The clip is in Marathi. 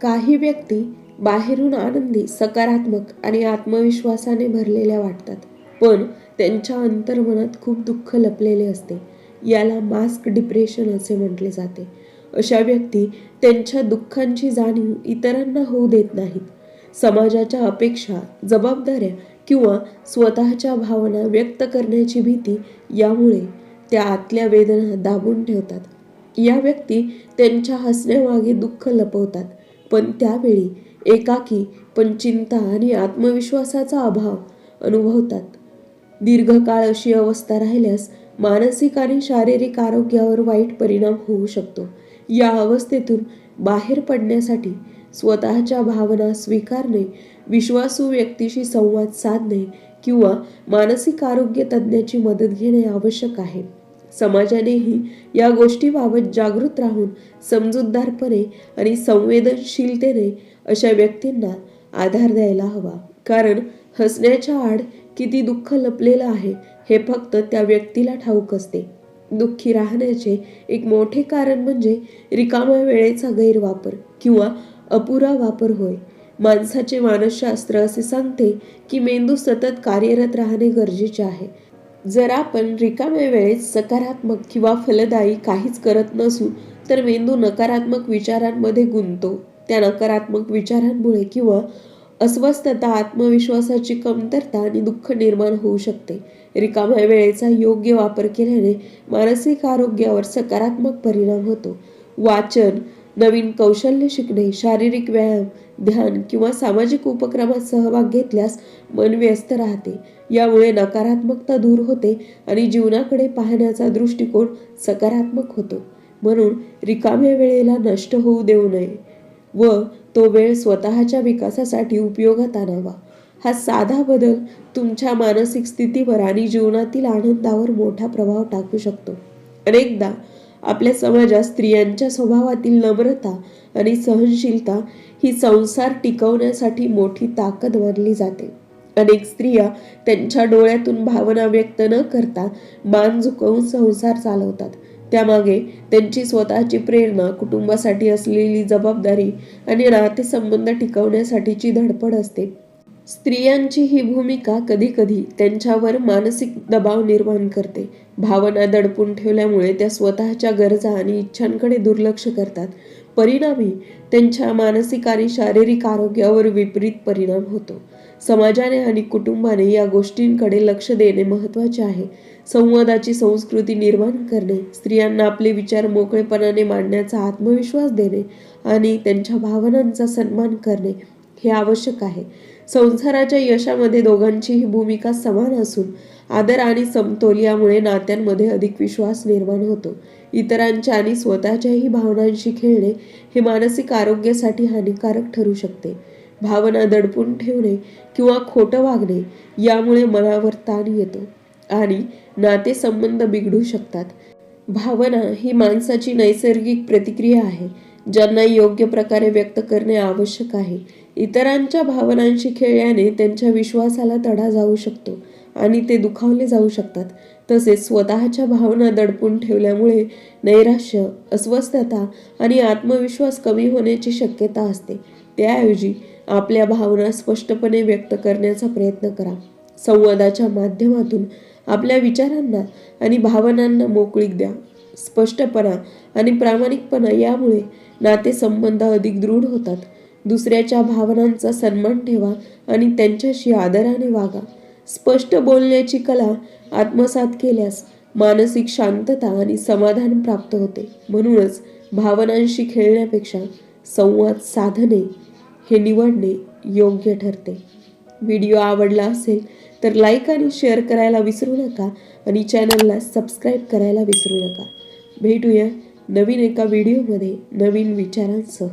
काही व्यक्ती बाहेरून आनंदी सकारात्मक आणि आत्मविश्वासाने भरलेल्या वाटतात. पण त्यांच्या अंतर्मनात खूप दुःख लपलेले असते. याला मास्क डिप्रेशन असे म्हटले जाते. अशा व्यक्ती त्यांच्या दुःखांची जाणीव इतरांना होऊ देत नाहीत. समाजाच्या अपेक्षा जबाबदाऱ्या किंवा स्वतःच्या भावना व्यक्त करण्याची भीती यामुळे त्या आतल्या वेदना दाबून ठेवतात. या व्यक्ती त्यांच्या हसण्यामागे दुःख लपवतात. पण त्यावेळी एकाकी पण चिंता आणि आत्मविश्वासाचा अभाव अनुभवतात. दीर्घकाळ अशी अवस्था राहिल्यास मानसिक आणि शारीरिक आरोग्यावर वाईट परिणाम होऊ शकतो. या अवस्थेतून बाहेर पडण्यासाठी स्वतःच्या भावना स्वीकारणे विश्वासू व्यक्तीशी संवाद साधणे किंवा मानसिक आरोग्य तज्ज्ञाची मदत घेणे आवश्यक आहे. समाजानेही या गोष्टीबाबत जागृत राहून समजूतदारपणे आणि संवेदनशीलतेने अशा व्यक्तींना आधार द्यायला हवा. कारण हसण्याच्या आड किती दुःख लपलेलं आहे हे फक्त त्या व्यक्तीला ठाऊक असते. दुःखी राहण्याचे एक मोठे कारण म्हणजे रिकाम्या वेळेचा गैरवापर किंवा अपुरा वापर होय. माणसाचे मानसशास्त्र असे सांगते की मेंदू सतत कार्यरत राहणे गरजेचे आहे. जर आपण रिकाम्या वेळेत सकारात्मक किंवा फलदायी काहीच करत नसू तर मेंदू नकारात्मक विचारांमध्ये गुंततो. त्या नकारात्मक विचारांमुळे किंवा अस्वस्थता आत्मविश्वासाची कमतरता आणि दुःख निर्माण होऊ शकते. रिकाम्या वेळेचा योग्य वापर केल्याने मानसिक आरोग्यावर सकारात्मक परिणाम होतो. वाचन नवीन कौशल्य शिकणे शारीरिक व्यायाम ध्यान किंवा सामाजिक उपक्रमात सहभाग घेतल्यास मन व्यस्त राहते. यामुळे नकारात्मकता दूर होते आणि जीवनाकडे पाहण्याचा दृष्टिकोन सकारात्मक होतो. म्हणून रिकाम्या वेळेला नष्ट होऊ देऊ नये व तो वेळ स्वतःच्या विकासासाठी उपयोगात आणावा. हा साधा बदल तुमच्या मानसिक स्थितीवर आणि जीवनातील आनंदावर मोठा प्रभाव टाकू शकतो. अनेकदा आपल्या समाजात स्त्रियांच्या स्वभावातील नम्रता आणि सहनशीलता ही संसार टिकवण्यासाठी मोठी ताकद मानली जाते. अनेक स्त्रिया त्यांच्या डोळ्यातून भावना व्यक्त न करता मान झुकवून संसार चालवतात. त्यामागे त्यांची स्वतःची प्रेरणा कुटुंबासाठी असलेली जबाबदारी आणि नातेसंबंध टिकवण्यासाठीची धडपड असते. स्त्रियांची ही भूमिका कधीकधी त्यांच्यावर मानसिक दबाव निर्माण करते. भावना दडपून ठेवल्यामुळे त्या स्वतःच्या गरजा आणि इच्छांकडे दुर्लक्ष करतात. परिणामी त्यांच्या मानसिक आणि शारीरिक आरोग्यावर विपरीत परिणाम होतो. समाजाने आणि कुटुंबाने या गोष्टींकडे लक्ष देणे महत्त्वाचे आहे. संवादाची संस्कृती निर्माण करणे स्त्रियांना आपले विचार मोकळेपणाने मांडण्याचा आत्मविश्वास देणे आणि त्यांच्या भावनांचा सन्मान करणे हे आवश्यक आहे. संसाराच्या यशामध्ये दोघांचीही भूमिका समान असून आदर आणि समतोल यामुळे नात्यांमध्ये अधिक विश्वास निर्माण होतो. इतरांच्या आणि स्वतःच्याही भावनांशी खेळणे हे मानसिक आरोग्यासाठी हानिकारक ठरू शकते. भावना दडपून ठेवणे किंवा खोटं वागणे यामुळे मनावर ताण येतो आणि नातेसंबंध बिघडू शकतात. भावना ही माणसाची नैसर्गिक प्रतिक्रिया आहे ज्यांना योग्य प्रकारे व्यक्त करणे आवश्यक आहे. इतरांच्या भावनांशी खेळल्याने त्यांच्या विश्वासाला तडा जाऊ शकतो आणि ते दुखावले जाऊ शकतात. तसेच स्वतःच्या भावना दडपून ठेवल्यामुळे नैराश्य अस्वस्थता आणि आत्मविश्वास कमी होण्याची शक्यता असते. त्याऐवजी आपल्या भावना स्पष्टपणे व्यक्त करण्याचा प्रयत्न करा. संवादाच्या माध्यमातून आपल्या विचारांना आणि भावनांना मोकळीक द्या. स्पष्टपणा आणि प्रामाणिकपणा यामुळे नातेसंबंध अधिक दृढ होतात. दुसऱ्याच्या भावनांचा सन्मान ठेवा आणि त्यांच्याशी आदराने वागा. स्पष्ट बोलण्याची कला आत्मसात केल्यास मानसिक शांतता आणि समाधान प्राप्त होते. म्हणूनच भावनांशी खेळण्यापेक्षा संवाद साधणे हे निवडणे योग्य ठरते. व्हिडिओ आवडला असेल तर लाईक आणि शेअर करायला विसरू नका आणि चॅनलला सबस्क्राईब करायला विसरू नका. भेटूया नवीन एका व्हिडिओमध्ये नवीन विचारांसह.